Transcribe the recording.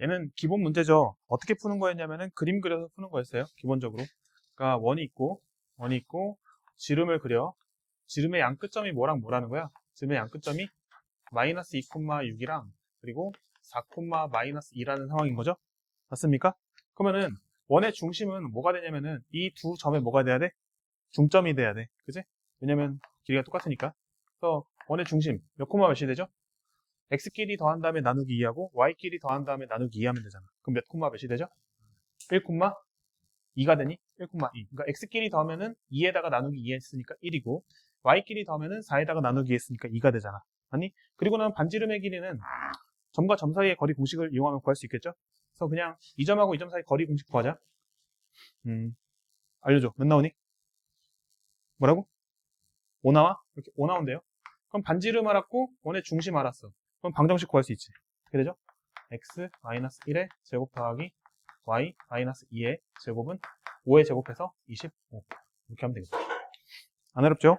얘는 기본 문제죠. 어떻게 푸는 거였냐면은 그림 그려서 푸는 거였어요. 기본적으로. 그러니까 원이 있고 원이 있고 지름을 그려. 지름의 양 끝점이 뭐랑 뭐라는 거야? 지름의 양 끝점이 마이너스 2,6이랑 그리고 4, 마이너스 2라는 상황인 거죠? 맞습니까? 그러면은 원의 중심은 뭐가 되냐면은 이 두 점에 뭐가 돼야 돼? 중점이 돼야 돼. 그지? 왜냐면 길이가 똑같으니까. 그래서 원의 중심 몇 콤마 몇이 되죠? X끼리 더한 다음에 나누기 2하고 y끼리 더한 다음에 나누기 2 하면 되잖아. 그럼 몇 콤마 몇이 되죠? 1 콤마 2가 되니? 1 콤마 2. 그러니까 x끼리 더하면은 2에다가 나누기 2 했으니까 1이고 y끼리 더하면은 4에다가 나누기 했으니까 2가 되잖아. 아니? 그리고 는 반지름의 길이는 점과 점 사이의 거리 공식을 이용하면 구할 수 있겠죠? 그래서 그냥 이 점하고 이 점 사이 거리 공식 구하자. 음, 알려줘. 몇 나오니? 뭐라고? 5 나와? 이렇게 5 나온대요. 그럼 반지름 알았고 원의 중심 알았어. 그럼 방정식 구할 수 있지. 어떻게 되죠? x 1의 제곱 더하기 y 2의 제곱은 5의 제곱해서 25. 이렇게 하면 되겠죠. 안 어렵죠?